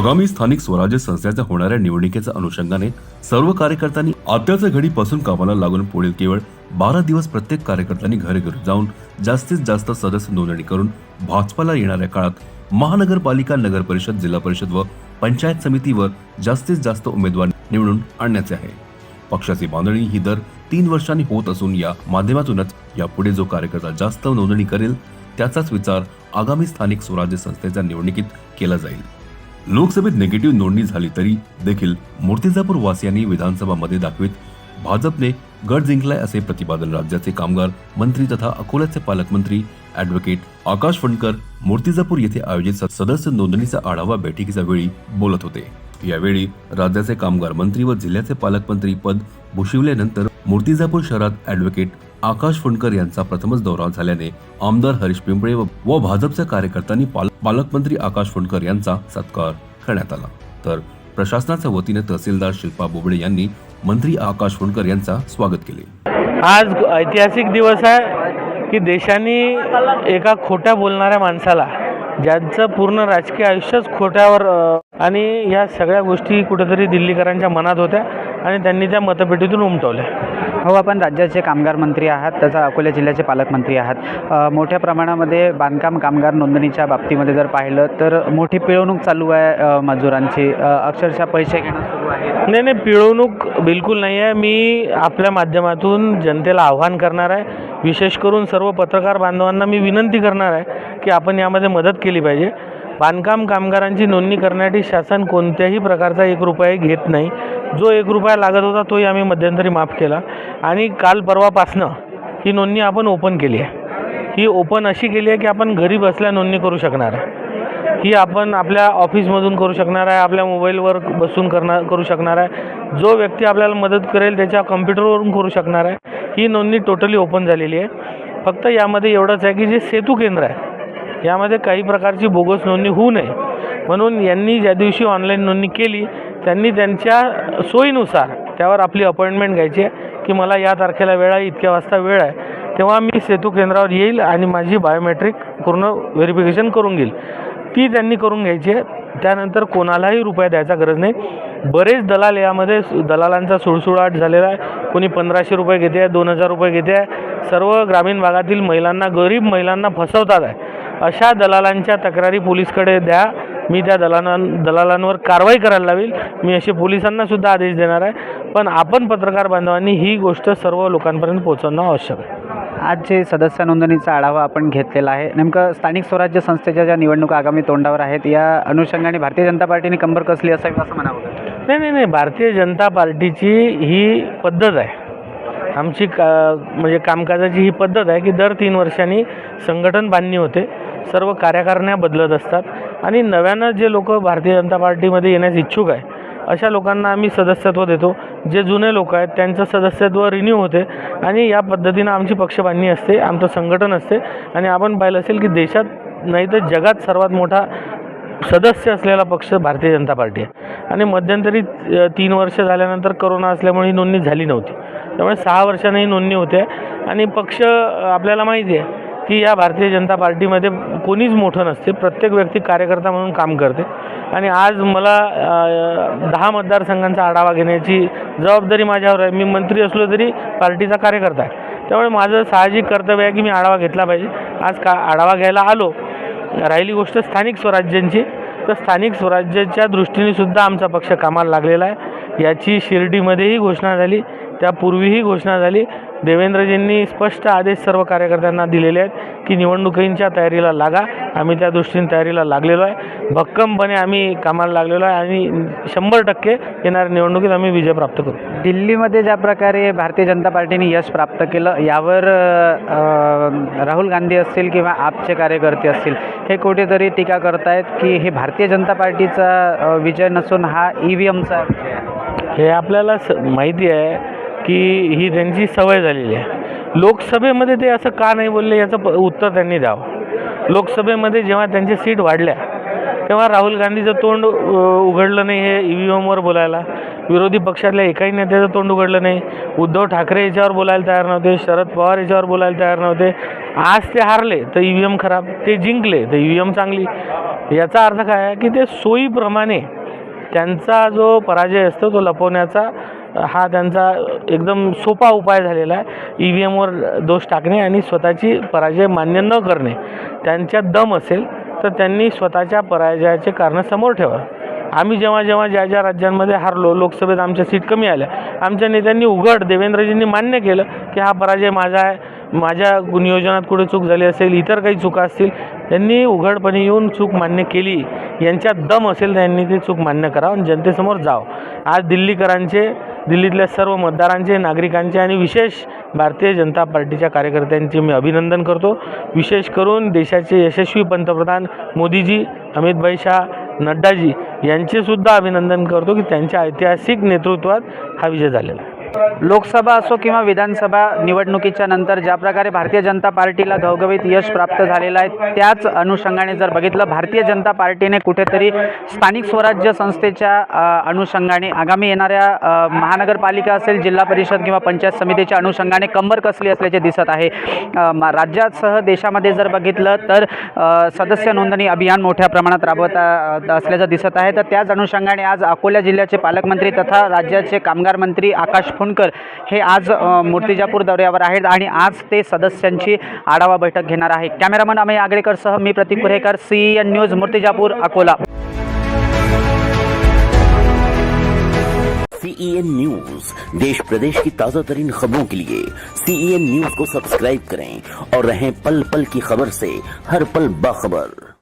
आगामी स्थानिक स्वराज्य संस्थेच्या होणाऱ्या निवडणुकीच्या अनुषंगाने सर्व कार्यकर्त्यांनी आत्याच्या घडीपासून कामाला लागून पुढील केवळ बारा दिवस प्रत्येक कार्यकर्त्यांनी घरोघरी जाऊन जास्तीत जास्त सदस्य नोंदणी करून भाजपाला येणाऱ्या काळात महानगरपालिका नगर परिषद जिल्हा परिषद व पंचायत समितीवर जास्तीत जास्त उमेदवार निवडून आणण्याचे आहे. पक्षाची बांधणी ही दर तीन वर्षांनी होत असून या माध्यमातूनच यापुढे जो कार्यकर्ता जास्त नोंदणी करेल त्याचाच विचार आगामी स्थानिक स्वराज्य संस्थेच्या निवडणुकीत केला जाईल. लोकसभेत निगेटिव्ह नोंदणी झाली तरी देखील मूर्तिजापूर वासियांनी विधानसभामध्ये दाखवित भाजपने गड जिंकलाय असे प्रतिपादन राज्याचे कामगार मंत्री तथा अकोल्याचे पालकमंत्री ऍडव्होकेट आकाश फणकर मूर्तिजापूर येथे आयोजित सदस्य नोंदणीचा आढावा बैठकीच्या वेळी बोलत होते. यावेळी राज्याचे कामगार मंत्री व जिल्ह्याचे पालकमंत्री पद भूषविल्यानंतर मूर्तिजापूर शहरात ऍडव्होकेट आकाश फुंडकर यांचा प्रथमच दौरा झाल्याने आमदार हरीश पिंपळे व- व भाजपच्या कार्यकर्त्यांनी पालकमंत्री आकाश फुंडकर यांचा सत्कार करण्यात आला. तर प्रशासनाच्या वतीने तहसीलदार शिल्पा बोबडे यांनी मंत्री आकाश फुंडकर यांचा स्वागत केले. आज ऐतिहासिक दिवस आहे की देशाने एका खोट्या बोलणाऱ्या माणसाला ज्यांचं पूर्ण राजकीय आयुष्यच खोट्यावर आणि ह्या सगळ्या गोष्टी कुठेतरी दिल्लीकरांच्या मनात होत्या. आणि त्यांनी त्या मतपेटीतून उमटवल्या हो आपण राज्याचे कामगार मंत्री आहात तथा अकोला जिल्ह्याचे पालकमंत्री आहात. मोठ्या प्रमाणामध्ये बांधकाम कामगार नोंदणीच्या बाबतीमध्ये जर पाहिलं तर मोठी पिळवणूक चालू आहे मजुरांची. अक्षरशः पैसे घेणं सुरू आहे. नाही नाही पिळवणूक बिलकुल नाही आहे. मी आपल्या माध्यमातून जनतेला आव्हान करणार आहे. विशेष करून सर्व पत्रकार बांधवांना मी विनंती करणार आहे की आपण यामध्ये मदत केली पाहिजे. बांधकाम कामगारांची नोंदणी करण्यासाठी शासन कोणत्याही प्रकारचा एक रुपया घेत नाही. जो एक रुपया लागत होता तोही आम्ही मध्यंतरी माफ केला. आणि काल परवापासनं ही नोंदणी आपण ओपन केली आहे. ही ओपन अशी केली आहे की आपण घरी बसल्या नोंदणी करू शकणार आहे. ही आपण आपल्या ऑफिसमधून करू शकणार आहे आपल्या मोबाईलवर बसून करणार करू शकणार आहे. जो व्यक्ती आपल्याला मदत करेल त्याच्या कम्प्युटरवरून करू शकणार आहे. ही नोंदणी टोटली ओपन झालेली आहे. फक्त यामध्ये एवढंच आहे की जे सेतू केंद्र आहे यामध्ये काही प्रकारची बोगस नोंदणी होऊ नये. म्हणून यांनी ज्या दिवशी ऑनलाईन नोंदणी केली त्यांनी त्यांच्या सोयीनुसार त्यावर आपली अपॉइंटमेंट घ्यायची आहे की मला या तारखेला वेळ आहे इतक्या वाजता वेळ आहे. तेव्हा मी सेतू केंद्रावर येईल आणि माझी बायोमेट्रिक पूर्ण व्हेरिफिकेशन करून घेईल. ती त्यांनी करून घ्यायची आहे. त्यानंतर कोणालाही रुपया द्यायचा गरज नाही. बरेच दलाल यामध्ये सु- दलालांचा सुळसुळाट झालेला आहे. कोणी पंधराशे रुपये घेते आहे दोन हजार रुपये घेते. आहे सर्व ग्रामीण भागातील महिलांना गरीब महिलांना फसवतात आहे. अशा दलालांच्या तक्रारी पोलीसकडे द्या. मी त्या दलालां दलालांवर कारवाई करायला लावेल. मी असे पोलिसांना सुद्धा आदेश देणार आहे. पण आपण पत्रकार बांधवांनी ही गोष्ट सर्व लोकांपर्यंत पोहोचवणं आवश्यक आहे. आज जे सदस्य नोंदणीचा आढावा आपण घेतलेला आहे नेमकं स्थानिक स्वराज्य संस्थेच्या ज्या निवडणुका आगामी तोंडावर आहेत या अनुषंगाने भारतीय जनता पार्टीने कंबर कसली असावी असं म्हणावं नाही नाही नाही. भारतीय जनता पार्टीची ही पद्धत आहे. आमची का म्हणजे कामकाजाची ही पद्धत आहे की दर तीन वर्षांनी संघटन बांधणी होते. सर्व कार्यकारिण्या बदलत असतात आणि नव्यानं जे लोक भारतीय जनता पार्टीमध्ये येण्यास इच्छुक आहे अशा लोकांना आम्ही सदस्यत्व देतो. जे जुने लोक आहेत त्यांचं सदस्यत्व रिन्यू होते आणि या पद्धतीनं आमची पक्षबांधणी असते आमचं संघटन असते आणि आपण पाहिलं असेल की देशात नाही तर जगात सर्वात मोठा सदस्य असलेला पक्ष भारतीय जनता पार्टी आहे. आणि मध्यंतरी तीन वर्ष झाल्यानंतर करोना असल्यामुळे ही नोंदणी झाली नव्हती. त्यामुळे सहा वर्षांनी ही नोंदणी होते आणि पक्ष आपल्याला माहिती आहे की या भारतीय जनता पार्टीमध्ये कोणीच मोठं नसते. प्रत्येक व्यक्ती कार्यकर्ता म्हणून काम करते. आणि आज मला दहा मतदारसंघांचा आढावा घेण्याची जबाबदारी माझ्यावर आहे. मी मंत्री असलो तरी पार्टीचा कार्यकर्ता आहे. त्यामुळे माझं साहजिक कर्तव्य आहे की मी आढावा घेतला पाहिजे. आज का आढावा घ्यायला आलो राहिली गोष्ट स्थानिक स्वराज्यांची. तर स्थानिक स्वराज्याच्या दृष्टीने सुद्धा आमचा पक्ष कामाला लागलेला आहे. याची शिर्डीमध्येही घोषणा झाली. त्यापूर्वीही घोषणा झाली. देवेंद्रजींनी स्पष्ट आदेश सर्व कार्यकर्त्यांना दिलेले आहेत की निवडणुकींच्या तयारीला लागा. आम्ही त्या दृष्टीने तयारीला लागलेलो आहे. भक्कमपणे आम्ही कामाला लागलेलो आहे आणि शंभर टक्के येणाऱ्या निवडणुकीत आम्ही विजय प्राप्त करू. दिल्लीमध्ये ज्या प्रकारे भारतीय जनता पार्टीने यश प्राप्त केलं यावर राहुल गांधी असतील किंवा आपचे कार्यकर्ते असतील हे कुठेतरी टीका करतायत की हे भारतीय जनता पार्टीचा विजय नसून हा ई व्ही एमचा हे आपल्याला स माहिती आहे की ही त्यांची सवय झालेली आहे. लोकसभेमध्ये ते असं का नाही बोलले याचं प उत्तर त्यांनी द्यावं. लोकसभेमध्ये जेव्हा त्यांच्या सीट वाढल्या तेव्हा राहुल गांधीचं तोंड उघडलं नाही हे ई व्ही एमवर बोलायला. विरोधी पक्षातल्या एकाही नेत्याचं तोंड उघडलं नाही. उद्धव ठाकरे याच्यावर बोलायला तयार नव्हते शरद पवार याच्यावर बोलायला तयार नव्हते. आज ते हारले तर ई व्ही एम खराब. ते जिंकले तर ई व्ही एम चांगली. याचा अर्थ काय आहे की ते सोयीप्रमाणे त्यांचा जो पराजय असतो तो लपवण्याचा हा त्यांचा एकदम सोपा उपाय झालेला आहे. ई व्ही एमवर दोष टाकणे आणि स्वतःची पराजय मान्य न करणे. त्यांच्यात दम असेल तर त्यांनी स्वतःच्या पराजयाचे कारणं समोर ठेवा. आम्ही जेव्हा जेव्हा ज्या ज्या राज्यांमध्ये हारलो लोकसभेत आमच्या सीट कमी आल्या आमच्या नेत्यांनी उघड देवेंद्रजींनी मान्य केलं की हा पराजय माझा आहे. माझ्या नियोजनात कुठे चूक झाली असेल इतर काही चुका असतील त्यांनी उघडपणे येऊन चूक मान्य केली. यांच्यात दम असेल त्यांनी ती चूक मान्य करावं आणि जनतेसमोर जावं. आज दिल्लीकरांचे दिल्लीतल्या सर्व मतदारांचे नागरिकांचे आणि विशेष भारतीय जनता पार्टीच्या कार्यकर्त्यांचे मी अभिनंदन करतो. विशेष करून देशाचे यशस्वी पंतप्रधान मोदीजी अमितभाई शाह नड्डाजी यांचेसुद्धा अभिनंदन करतो की त्यांच्या ऐतिहासिक नेतृत्वात हा विजय झालेला आहे. लोकसभा असो किंवा विधानसभा निवडणुकीच्या नंतर ज्या प्रकारे भारतीय जनता पार्टीला घवघवीत यश प्राप्त झालेलं आहे त्याच अनुषंगाने जर बघितलं भारतीय जनता पार्टीने कुठेतरी स्थानिक स्वराज्य संस्थेच्या अनुषंगाने आगामी येणाऱ्या महानगरपालिका असेल जिल्हा परिषद किंवा पंचायत समितीच्या अनुषंगाने कंबर कसली असल्याचे दिसत आहे. मा- राज्यासह देशामध्ये जर बघितलं तर सदस्य नोंदणी अभियान मोठ्या प्रमाणात राबवत असल्याचं दिसत आहे. तर त्याच अनुषंगाने आज अकोला जिल्ह्याचे पालकमंत्री तथा राज्याचे कामगार मंत्री आकाश फुंडकर हे आज मूर्तिजापूर दौऱ्यावर आहेत आणि आज ते सदस्यांची आढावा बैठक घेणार आहे कॅमेरामन अमय आगळेकरसह मी Pratik Kurekar C N news Murtijapur Akola. C E N news देश प्रदेश की ताजा तरीन खबरों के लिए सीईएन न्यूज को सब्सक्राइब करें और रहें पल पल की खबर से हर पल बाखबर।